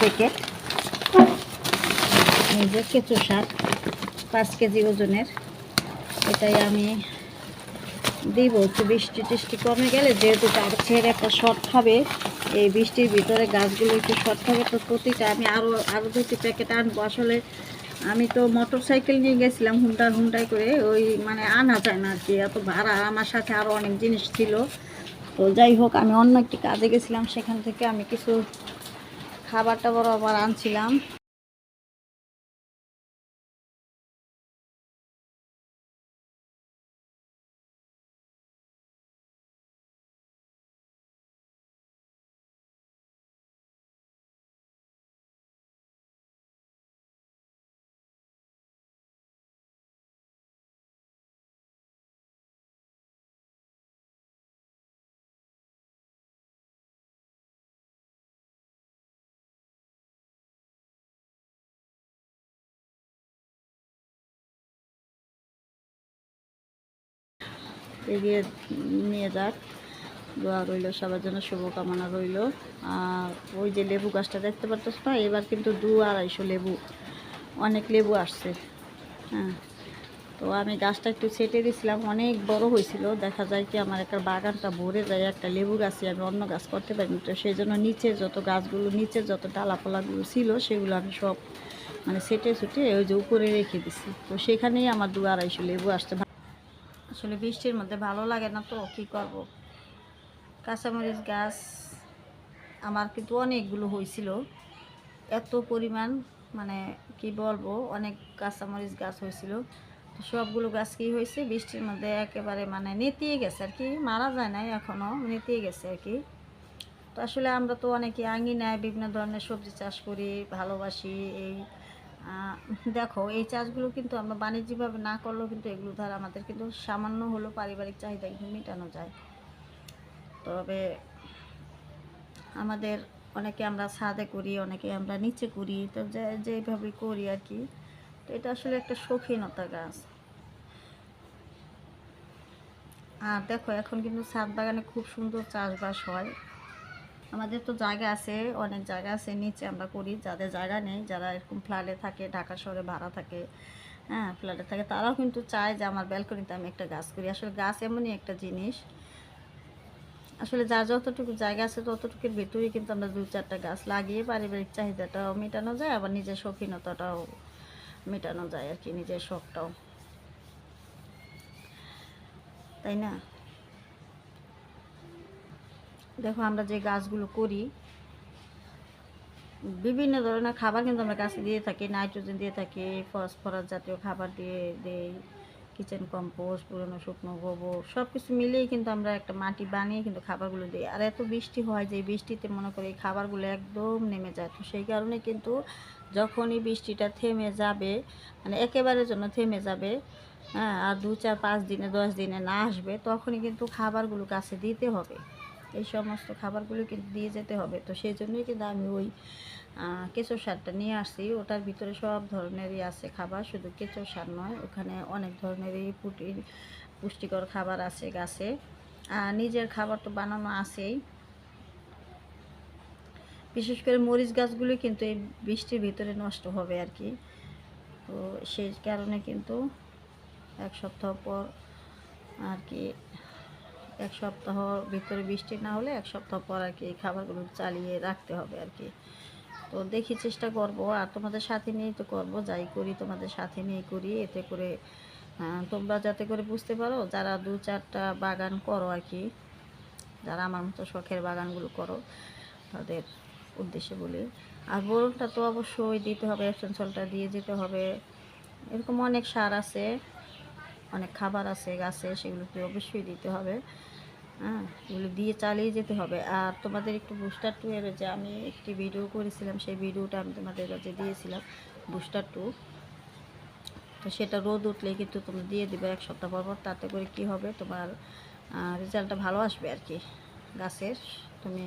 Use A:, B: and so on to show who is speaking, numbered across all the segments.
A: Packet এই যে কেঁচো শাক পাঁচ কেজি ওজনের। এটাই আমি দিব, একটু বৃষ্টি টিষ্টি কমে গেলে যেহেতু গাছের একটা শর্ট খাবে এই বৃষ্টির ভিতরে গাছগুলো একটু শর্ট খাবে তো প্রতিটা আমি আরও আরও দুটি প্যাকেট আনব। আসলে আমি তো মোটর সাইকেল নিয়ে গেছিলাম হুন্টার হুন্টাই করে, ওই মানে আনা যায় না আর কি, এত ভাড়া। আমার সাথে আরও অনেক জিনিস ছিল। তো যাই হোক, আমি অন্য একটি কাজে গেছিলাম, সেখান থেকে আমি কিছু খাবার টাবার আবার আনছিলাম। এগিয়ে নিয়ে যাক। দোয়া রইল সবার জন্য, শুভকামনা রইল। আর ওই যে লেবু গাছটা দেখতে পাচ্ছ না, এবার কিন্তু দু আড়াইশো লেবু, অনেক লেবু আসছে। হ্যাঁ তো আমি গাছটা একটু ছেটে দিয়েছিলাম অনেক বড় হয়েছিল। দেখা যায় কি আমার একটা বাগানটা ভরে যায়, একটা লেবু গাছে আমি অন্য গাছ করতে পারিনি তো সেই জন্য নিচে যত গাছগুলো নিচে যত ডালাপালাগুলো ছিল, সেগুলো আমি সব মানে সেটে ছুটে ওই যে উপরে রেখে দিছি। তো সেখানেই আমার দু আড়াইশো লেবু আসছে। আসলে বৃষ্টির মধ্যে ভালো লাগে না তো, কি করব? কাঁচামরিচ গাছ আমার কিন্তু অনেকগুলো হয়েছিল। এত পরিমাণ মানে কি বলব, অনেক কাঁচামরিচ গাছ হয়েছিল। সবগুলো গাছ কি হয়েছে, বৃষ্টির মধ্যে একেবারে মানে নেতিয়ে গেছে আর কি, মারা যায় নাই এখনও নেতিয়ে গেছে আর কি। তো আসলে আমরা তো অনেকে আঙিনায় বিভিন্ন ধরনের সবজি চাষ করি, ভালোবাসি, এই দেখো, এই চাষগুলো কিন্তু আমরা বাণিজ্যিকভাবে না করলেও কিন্তু এগুলো দ্বারা আমাদের কিন্তু সামান্য হলেও পারিবারিক চাহিদা কিন্তু মেটানো যায়। তবে আমাদের অনেকে আমরা ছাদে করি, অনেকে আমরা নিচে করি, তো যে, যেভাবে করি আর কি, তো এটা আসলে একটা শৌখিনতা গাছ। আর দেখো, এখন কিন্তু ছাদ বাগানে খুব সুন্দর চাষবাস হয়। আমাদের তো জায়গা আছে, অনেক জায়গা আছে, নিচে আমরা করি, যাদের জায়গা নেই, যারা এরকম ফ্ল্যাটে থাকে, ঢাকা শহরে ভাড়া থাকে হ্যাঁ ফ্ল্যাটে থাকে, তারাও কিন্তু চায় যে আমার ব্যালকনিতে আমি একটা গাছ করি। আসলে গাছ এমনই একটা জিনিস, আসলে যার যতটুকু জায়গা আছে, ততটুকুর ভেতরেই কিন্তু আমরা দু চারটা গাছ লাগিয়ে পারিবারিক চাহিদাটাও মেটানো যায়, আবার নিজের শৌখিনতাটাও মেটানো যায় আর কি, নিজের শখটাও। তাই না? দেখো, আমরা যে গাছগুলো করি, বিভিন্ন ধরনের খাবার কিন্তু আমরা গাছে দিয়ে থাকি, নাইট্রোজেন দিয়ে থাকি, ফসফরাস জাতীয় খাবার দিয়ে দেই, কিচেন কম্পোস্ট, পুরনো শুকনো গোবর সব কিছু মিলিয়েই কিন্তু আমরা একটা মাটি বানিয়ে কিন্তু খাবারগুলো দিই। আর এত বৃষ্টি হয় যে বৃষ্টিতে মনে করি এই খাবারগুলো একদম নেমে যায়। তো সেই কারণে কিন্তু যখনই বৃষ্টিটা থেমে যাবে মানে একেবারের জন্য থেমে যাবে হ্যাঁ আর দু চার পাঁচ দিনে, দশ দিনে না আসবে, তখনই কিন্তু খাবারগুলো গাছে দিতে হবে। এই সমস্ত খাবারগুলো কিন্তু দিয়ে যেতে হবে। তো সেই জন্যই কিন্তু আমি ওই কেঁচো সারটা নিয়ে আসছি। ওটার ভিতরে সব ধরনেরই আছে খাবার, শুধু কেঁচো সার নয়, ওখানে অনেক ধরনেরই প্রোটিন পুষ্টিকর খাবার আছে গাছে। আর নিজের খাবার তো বানানো আছেই। বিশেষ করে মরিচ গাছগুলো কিন্তু এই বৃষ্টির ভিতরে নষ্ট হবে আর কি। তো সেই কারণে কিন্তু এক সপ্তাহ পর আর কি এক সপ্তাহ ভিতরে বৃষ্টি না হলে এক সপ্তাহ পর আর কি খাবারগুলো চালিয়ে রাখতে হবে আর কি। তো দেখি চেষ্টা করব, আর তোমাদের সাথে নিয়েই তো করব, যাই করি তোমাদের সাথে নিয়ে করি, এতে করে তোমরা যাতে করে বুঝতে পারো যারা দু চারটা বাগান করো আর কি, যারা আমার মতো শখের বাগানগুলো করো, তাদের উদ্দেশ্যে বলি। আর বোরনটা তো অবশ্যই দিতে হবে এসেন্সলটা দিয়ে যেতে হবে, এরকম অনেক সার আছে। অনেক খাবার আছে, গাছে, সেগুলোকে অবশ্যই দিতে হবে। হ্যাঁ এগুলো দিয়ে চালিয়ে যেতে হবে। আর তোমাদের একটু বুস্টার টু এর যে আমি একটি ভিডিও করেছিলাম, সেই ভিডিওটা আমি তোমাদের কাছে দিয়েছিলাম বুস্টার টু তো সেটা রোদ উঠলে কিন্তু তুমি দিয়ে দিবে এক সপ্তাহ পর পর, তাতে করে কি হবে? তোমার রেজাল্টটা ভালো আসবে আর কি। গাছের, তুমি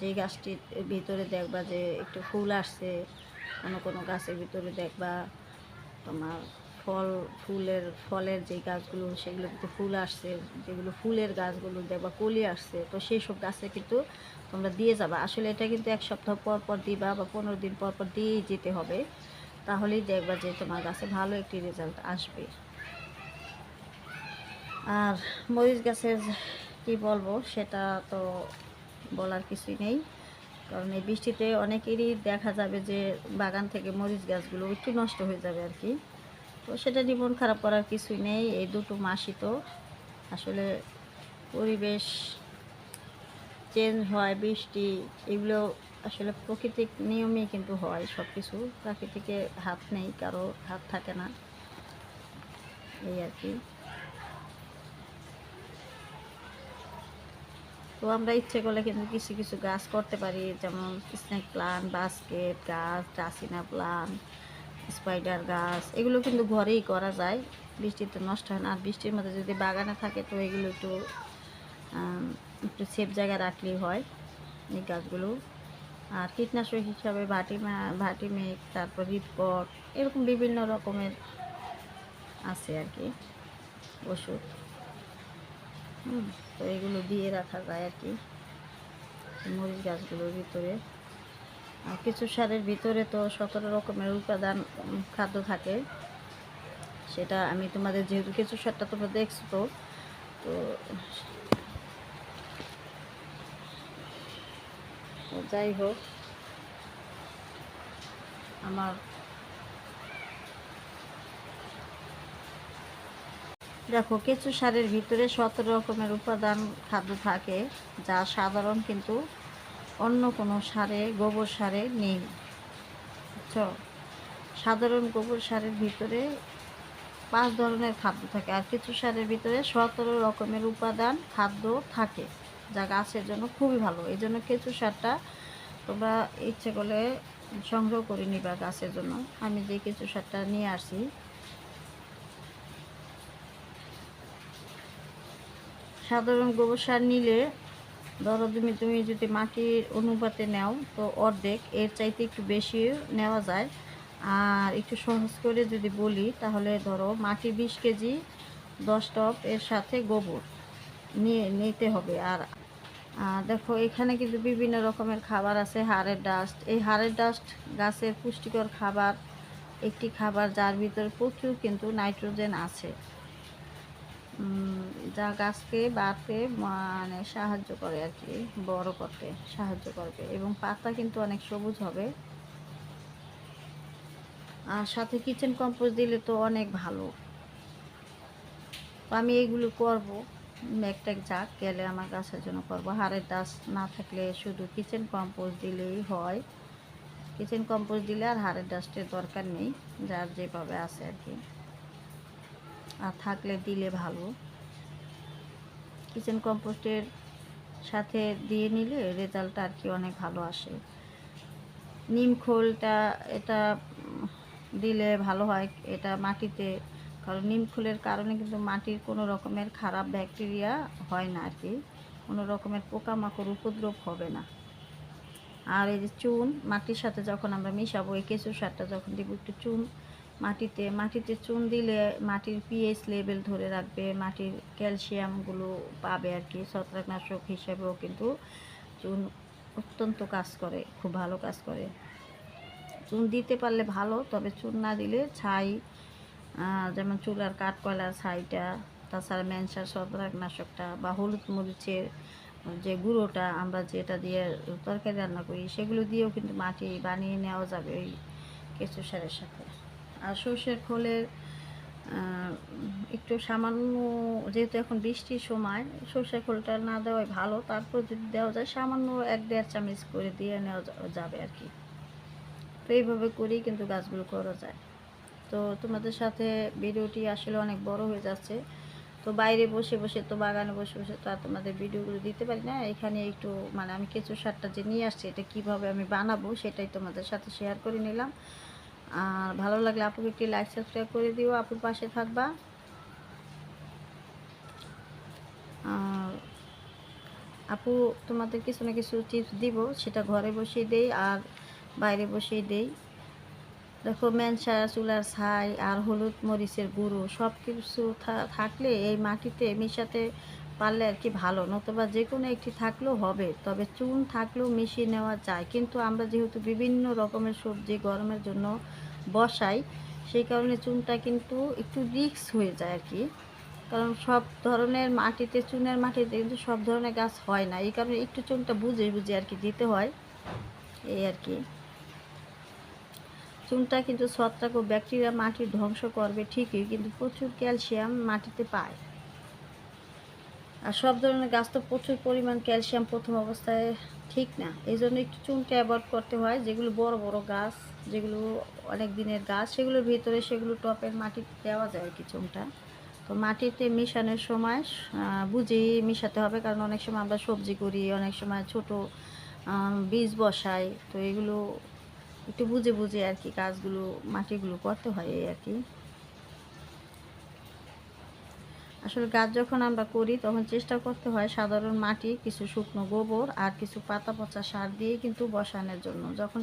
A: যেই গাছটির ভিতরে দেখবা যে একটু ফুল আসছে, কোনো কোনো গাছের ভিতরে দেখবা তোমার ফল, ফুলের, ফলের যে গাছগুলো, সেগুলো কিন্তু ফুল আসছে। যেগুলো ফুলের গাছগুলো দেখবা কলি আসছে, তো সেই সব গাছে কিন্তু তোমরা দিয়ে যাবা। আসলে এটা কিন্তু এক সপ্তাহ পর পর দিবা বা পনেরো দিন পর পর দিয়েই যেতে হবে। তাহলেই দেখবা যে তোমার গাছে ভালো একটি রেজাল্ট আসবে। আর মরিচ গাছের কি বলব, সেটা তো বলার কিছুই নেই। কারণ এই বৃষ্টিতে অনেকেরই দেখা যাবে যে বাগান থেকে মরিচ গাছগুলো একটু নষ্ট হয়ে যাবে আর কি। তো সেটা জীবন খারাপ করার কিছুই নেই। এই দুটো মাসই তো আসলে পরিবেশ চেঞ্জ হয়, বৃষ্টি এগুলো আসলে প্রকৃতিক নিয়মেই কিন্তু হয় সব কিছু প্রাকৃতিকে হাত নেই, কারও হাত থাকে না। এই আর কি। তো আমরা ইচ্ছে করলে কিন্তু কিছু কিছু গাছ করতে পারি, যেমন স্নেক প্লান্ট বাস্কেট গাছ, ডাসিনা প্লান্ট স্পাইডার গাছ এগুলো কিন্তু ঘরেই করা যায়। বৃষ্টিতে নষ্ট হয় না। আর বৃষ্টির মধ্যে যদি বাগানে থাকে তো এগুলো একটু একটু সেফ জায়গায় রাখলেই হয় এই গাছগুলো। আর কীটনাশক হিসাবে ভাটিমা ভাটিমেক তারপর রিপট এরকম বিভিন্ন রকমের আছে আর কি ওষুধ। হুম, তো এগুলো দিয়ে রাখা যায় আর কি মরিচ গাছগুলোর ভিতরে। কিছু সারের ভিতরে তো সতেরো রকমের উপাদান খাদ্য থাকে। সেটা আমি তোমাদের যেহেতু কিছু সারটা তোমরা দেখছ, তো যাই হোক, আমার দেখো কেঁচু সারের ভিতরে সতেরো রকমের উপাদান খাদ্য থাকে, যা সাধারণ কিন্তু অন্য কোনো সারে, গোবর সারে নেই। বুঝছ? সাধারণ গোবর সারের ভিতরে পাঁচ ধরনের খাদ্য থাকে আর কিছু সারের ভিতরে সতেরো রকমের উপাদান খাদ্য থাকে যা গাছের জন্য খুবই ভালো। এই জন্য কেঁচু সারটা তোমরা ইচ্ছে করলে সংগ্রহ করে নিবা গাছের জন্য। আমি যে কেঁচু সারটা নিয়ে আসি সাধারণ গোবর সার নিলে ধরো তুমি তুমি যদি মাটির অনুপাতে নাও, তো অর্ধেক, এর চাইতে একটু বেশি নেওয়া যায়। আর একটু সহজ করে যদি বলি, তাহলে ধরো মাটি বিশ কেজি, দশ টপ, এর সাথে গোবর নিয়ে নিতে হবে। আর দেখো এখানে কিন্তু বিভিন্ন রকমের খাবার আছে, হাড়ের ডাস্ট। এই হাড়ের ডাস্ট গাছের পুষ্টিকর খাবার, একটি খাবার যার ভিতরে প্রচুর কিন্তু নাইট্রোজেন আছে। যা গাছকে বাড়তে মানে সাহায্য করে আর কি, বড় করতে, সাহায্য করবে। এবং পাতা কিন্তু অনেক সবুজ হবে। আর সাথে কিচেন কম্পোজ দিলে তো অনেক ভালো। তো আমি এগুলো করব। একটা যাক, গেলে আমার গাছের জন্য করব। হাড়ের ডাস না থাকলে শুধু কিচেন কম্পোজ দিলেই হয়। কিচেন কম্পোজ দিলে আর হাড়ের ডাস্টের দরকার নেই, যার যেভাবে আছে আর কি। আর থাকলে দিলে ভালো। কিচেন কম্পোস্টের সাথে দিয়ে নিলে রেজাল্টটা আর কি অনেক ভালো আসে। নিম খোলটা, এটা দিলে ভালো হয়, এটা মাটিতে, কারণ নিম খোলের কারণে কিন্তু মাটির কোনো রকমের খারাপ ব্যাকটেরিয়া হয় না আর কি, কোনো রকমের পোকামাকড় উপদ্রব হবে না। আর এই যে চুন, মাটির সাথে যখন আমরা মিশাবো, এই কেঁচু সারটা যখন দিব একটু চুন মাটিতে মাটিতে চুন দিলে মাটির পিএইচ লেভেল ধরে রাখবে, মাটির ক্যালসিয়ামগুলো পাবে আর কি, ছত্রাকনাশক হিসেবেও কিন্তু চুন অত্যন্ত কাজ করে, খুব ভালো কাজ করে। চুন দিতে পারলে ভালো, তবে চুন না দিলে ছাই যেমন চুলার কাঠ কয়লার ছাইটা, তাছাড়া ম্যানসার ছত্রাকনাশকটা বা হলুদ মরিচের যে গুঁড়োটা আমরা যেটা দিয়ে তরকারি রান্না করি, সেগুলো দিয়েও কিন্তু মাটি বানিয়ে নেওয়া যাবে ওই কেঁচু সারের সাথে। আর সর্ষের খোলের একটু সামান্য যেহেতু এখন বৃষ্টির সময়, সর্ষের খোলটা না দেওয়াই ভালো। তারপর যদি দেওয়া যায়, সামান্য এক দেড় চামচ করে দিয়ে নেওয়া যাবে আর কি। তো এইভাবে করেই কিন্তু গাছগুলো করা যায়। তো তোমাদের সাথে ভিডিওটি আসলে অনেক বড় হয়ে যাচ্ছে। তো বাইরে বসে বসে তো বাগানে বসে বসে তো আর তোমাদের ভিডিওগুলো দিতে পারি না। এখানে একটু মানে আমি কেঁচু সারটা যে নিয়ে আসছি, এটা কীভাবে আমি বানাবো সেটাই তোমাদের সাথে শেয়ার করে নিলাম। আর ভালো লাগলে আপুকে একটি লাইক সাবস্ক্রাইব করে দিও। আপুর পাশে থাকবা। আর আপু তোমাদের কিছু না কিছু টিপস দিব, সেটা ঘরে বসেই দেই আর বাইরে বসেই দেই। দেখো মেনসা চুলার ছাই আর হলুদ মরিচের গুঁড়ো সব কিছু থাকলে এই মাটিতে মিশাতে পারলে আর কি ভালো, নতুবা যে কোনো একটি থাকলেও হবে, তবে চুন থাকলেও মিশিয়ে নেওয়া যায়। কিন্তু আমরা যেহেতু বিভিন্ন রকমের সবজি গরমের জন্য বসাই, সেই কারণে চুনটা কিন্তু একটু রিক্স হয়ে যায় আর কি। কারণ সব ধরনের মাটিতে, চুনের মাটিতে কিন্তু সব ধরনের গাছ হয় না, এই কারণে একটু চুনটা বুঝে বুঝে আর কি দিতে হয়, এই আর কি। চুনটা কিন্তু ছত্রাক ও ব্যাকটেরিয়া মাটি ধ্বংস করবে ঠিকই, কিন্তু প্রচুর ক্যালসিয়াম মাটিতে পায়। আর সব ধরনের গাছ তো প্রচুর পরিমাণ ক্যালসিয়াম প্রথম অবস্থায় ঠিক না। এই জন্য একটু চুনটা অ্যাভয়েড করতে হয়। যেগুলো বড় বড় গাছ, যেগুলো অনেক দিনের গাছ, সেগুলোর ভিতরে সেগুলো টপের মাটি দেওয়া যায় আর কি চুনটা। তো মাটিতে মেশানোর সময় বুঝেই মেশাতে হবে। কারণ অনেক সময় আমরা সবজি করি, অনেক সময় ছোট বীজ বসাই। তো এগুলো একটু বুঝে বুঝে আর কি কাজগুলো মাটিগুলো করতে হয় এই আর কি। আসলে গাছ যখন আমরা করি, তখন চেষ্টা করতে হয় সাধারণ মাটি, কিছু শুকনো গোবর আর কিছু পাতা পচা সার দিয়ে কিন্তু বসানোর জন্য। যখন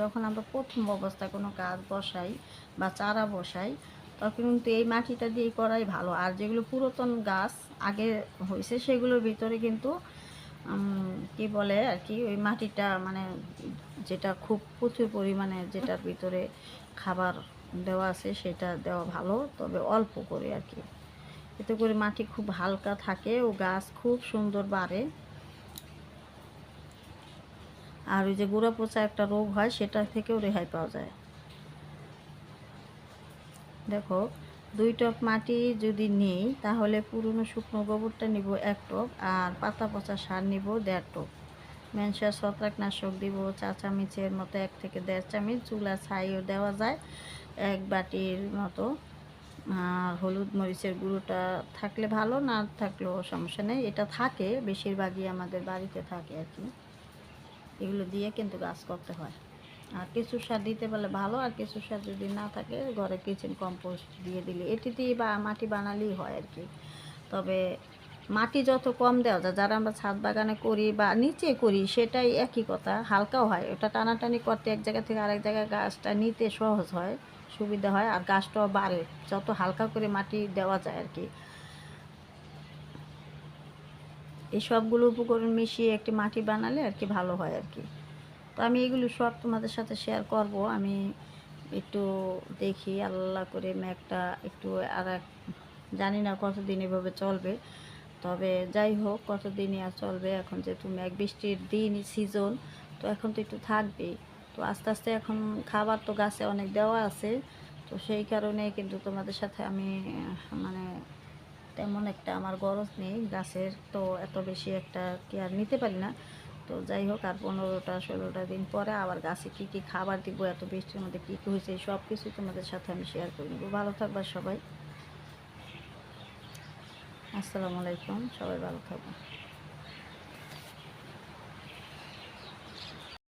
A: যখন আমরা প্রথম অবস্থায় কোনো গাছ বসাই বা চারা বসাই, তখন কিন্তু এই মাটিটা দিয়ে করাই ভালো। আর যেগুলো পুরাতন গাছ আগে হয়েছে, সেগুলোর ভিতরে কিন্তু কি বলে আর কি, ওই মাটিটা মানে যেটা খুব প্রচুর পরিমাণে যেটার ভিতরে খাবার দেওয়া আছে, সেটা দেওয়া ভালো, তবে অল্প করে আর কি। এতে করে মাটি খুব হালকা থাকে ও গাছ খুব সুন্দর বাড়ে। আর ওই যে গোড়া পচা একটা রোগ হয়, সেটা থেকেও রেহাই পাওয়া যায়। দেখো, দুই টপ মাটি যদি নেই, তাহলে পুরনো শুকনো গোবরটা নিব এক টপ আর পাতা পচা সার নিব দেড় টপ। মেনসার ছত্রাকনাশক দিব, চা চামিচের মতো এক থেকে দেড় চামিচ, চুলা ছাইও দেওয়া যায় এক বাটির মতো। হলুদ মরিচের গুঁড়োটা থাকলে ভালো, না থাকলেও সমস্যা নেই। এটা থাকে, বেশিরভাগই আমাদের বাড়িতে থাকে আর কি। এগুলো দিয়ে কিন্তু গাছ করতে হয়। আর কিছু সার দিতে পারলে ভালো, আর কিছু সার যদি না থাকে, ঘরে কিচেন কম্পোস্ট দিয়ে দিলে। এটি দিয়ে বা মাটি বানালেই হয় আর কি। তবে মাটি যত কম দেওয়া যায়, যারা আমরা ছাদ বাগানে করি বা নিচে করি, সেটাই একই কথা। হালকাও হয়। ওটা টানাটানি করতে এক জায়গা থেকে আরেক জায়গায় গাছটা নিতে সহজ হয়। সুবিধা হয় আর গাছটাও বাড়ে, যত হালকা করে মাটি দেওয়া যায় আর কি। এই সবগুলো উপকরণ মিশিয়ে একটি মাটি বানালে আর কি ভালো হয় আর কি। তো আমি এগুলো সব তোমাদের সাথে শেয়ার করব। আমি একটু দেখি, আল্লাহ করে মেঘটা একটু আর জানি না কতদিন এভাবে চলবে। তবে যাই হোক, কতদিনই আর চলবে। এখন যেহেতু মেঘ বৃষ্টির দিন সিজন তো এখন তো একটু থাকবেই। তো আস্তে আস্তে এখন খাবার তো গাছে অনেক দেওয়া আছে। তো সেই কারণে কিন্তু তোমাদের সাথে আমি মানে তেমন একটা আমার গরজ নেই। গাছের তো এত বেশি একটা কেয়ার নিতে পারি না। তো যাই হোক, আর পনেরোটা, ষোলোটা দিন পরে আবার গাছে কী কী খাবার দিব, এত বৃষ্টির মধ্যে কী কী হয়েছে সব কিছু তোমাদের সাথে আমি শেয়ার করে নেব। ভালো থাকবা সবাই। আসসালামু আলাইকুম, সবাই ভালো থাকবে।